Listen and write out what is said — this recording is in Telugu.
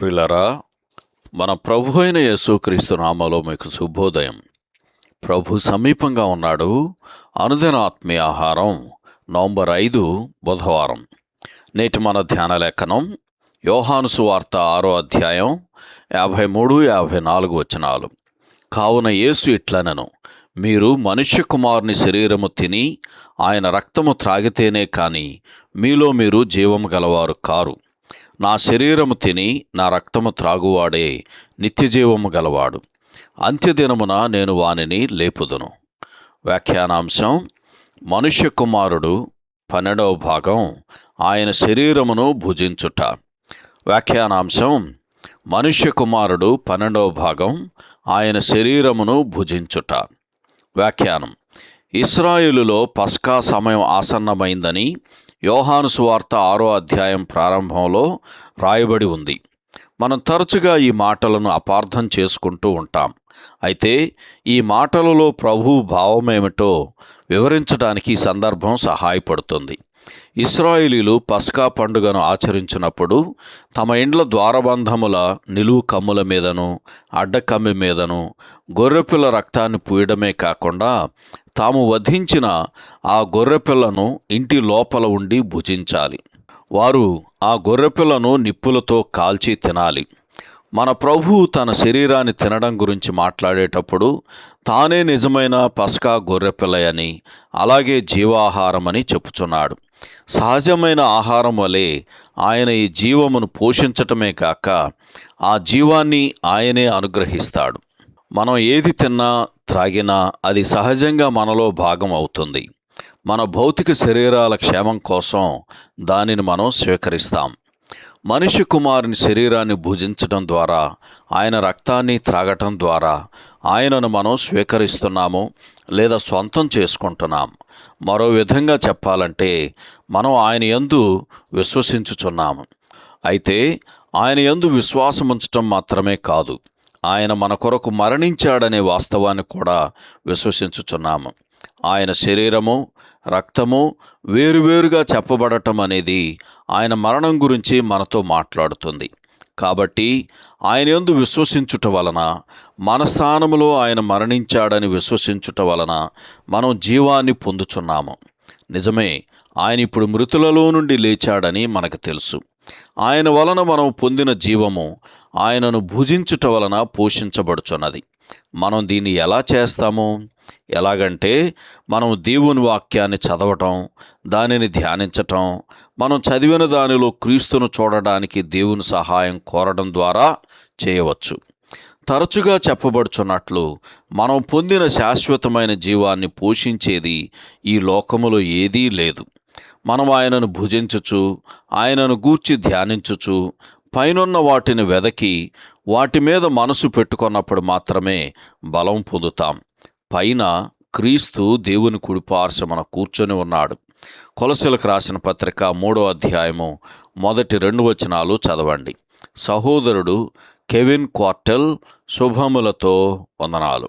ప్రిలరా మన ప్రభు అయిన యేసుక్రీస్తు నామలో మీకు శుభోదయం. ప్రభు సమీపంగా ఉన్నాడు. అనుదిన ఆత్మీయ ఆహారం నవంబర్ ఐదు బుధవారం. నేటి మన ధ్యాన లేఖనం యోహాను సువార్త ఆరో అధ్యాయం యాభై మూడు యాభై నాలుగు వచనాలు. కావున యేసు ఇట్లనను మీరు మనుష్య కుమారుని శరీరము తిని ఆయన రక్తము త్రాగితేనే కాని మీలో మీరు జీవము గలవారు కారు. నా శరీరము తిని నా రక్తము త్రాగువాడే నిత్యజీవము గలవాడు. అంత్యదినమున నేను వానిని లేపుదును. వ్యాఖ్యానాంశం మనుష్య కుమారుడు పన్నెండవ భాగం ఆయన శరీరమును భుజించుట. వ్యాఖ్యానాంశం మనుష్య కుమారుడు పన్నెండవ భాగం ఆయన శరీరమును భుజించుట. వ్యాఖ్యానం ఇస్రాయేలులో పస్కా సమయం ఆసన్నమైందని యోహాను సువార్త ఆరో అధ్యాయం ప్రారంభంలో రాయబడి ఉంది. మనం తరచుగా ఈ మాటలను అపార్థం చేసుకుంటూ ఉంటాం. అయితే ఈ మాటలలో ప్రభు భావమేమిటో వివరించడానికి ఈ సందర్భం సహాయపడుతుంది. ఇస్రాయిలీలు పస్కా పండుగను ఆచరించినప్పుడు తమ ఇండ్ల ద్వారబంధముల నిలువు కమ్ముల మీదను అడ్డకమ్మి మీదను గొర్రెపిల్ల రక్తాన్ని పూయడమే కాకుండా తాము వధించిన ఆ గొర్రెపిల్లను ఇంటి లోపల ఉండి భుజించాలి. వారు ఆ గొర్రెపిల్లను నిప్పులతో కాల్చి తినాలి. మన ప్రభువు తన శరీరాన్ని తినడం గురించి మాట్లాడేటప్పుడు తానే నిజమైన పసకా గొర్రెపిల్లయని అలాగే జీవాహారమని చెప్పుచున్నాడు. సహజమైన ఆహారం వలె ఆయన ఈ జీవమును పోషించటమే కాక ఆ జీవాన్ని ఆయనే అనుగ్రహిస్తాడు. మనం ఏది తిన్నా త్రాగినా అది సహజంగా మనలో భాగం అవుతుంది. మన భౌతిక శరీరాల క్షేమం కోసం దానిని మనం స్వీకరిస్తాం. మనిషి కుమారుని శరీరాన్ని భుజించడం ద్వారా ఆయన రక్తాన్ని త్రాగటం ద్వారా ఆయనను మనం స్వీకరిస్తున్నాము లేదా సొంతం చేసుకుంటున్నాం. మరో విధంగా చెప్పాలంటే మనం ఆయన యందు విశ్వసించుచున్నాము. అయితే ఆయన యందు విశ్వాసం ఉంచటం మాత్రమే కాదు ఆయన మన కొరకు మరణించాడనే వాస్తవాన్ని కూడా విశ్వసించుచున్నాము. ఆయన శరీరము రక్తము వేరువేరుగా చెప్పబడటం అనేది ఆయన మరణం గురించి మనతో మాట్లాడుతుంది. కాబట్టి ఆయన ఎందు విశ్వసించుట వలన మన స్థానములో ఆయన మరణించాడని విశ్వసించుట వలన మనం జీవాన్ని పొందుచున్నాము. నిజమే ఆయన ఇప్పుడు మృతులలో నుండి లేచాడని మనకు తెలుసు. ఆయన వలన మనం పొందిన జీవము ఆయనను భుజించుట వలన పోషించబడుచున్నది. మనం దీన్ని ఎలా చేస్తాము? ఎలాగంటే మనం దేవుని వాక్యాన్ని చదవటం దానిని ధ్యానించటం మనం చదివిన దానిలో క్రీస్తును చూడడానికి దేవుని సహాయం కోరడం ద్వారా చేయవచ్చు. తరచుగా చెప్పబడుచున్నట్లు మనం పొందిన శాశ్వతమైన జీవాన్ని పోషించేది ఈ లోకములో ఏదీ లేదు. మనం ఆయనను భుజించుచు ఆయనను గూర్చి ధ్యానించుచు పైనున్న వాటిని వెదకి వాటి మీద మనసు పెట్టుకున్నప్పుడు మాత్రమే బలం పొందుతాం. పైన క్రీస్తు దేవుని కుడిపార్శమన కూర్చొని ఉన్నాడు. కొలసలకు రాసిన పత్రిక మూడో అధ్యాయము మొదటి రెండు వచనాలు చదవండి. సహోదరుడు కెవిన్ క్వార్టెల్ శుభములతో వందనాలు.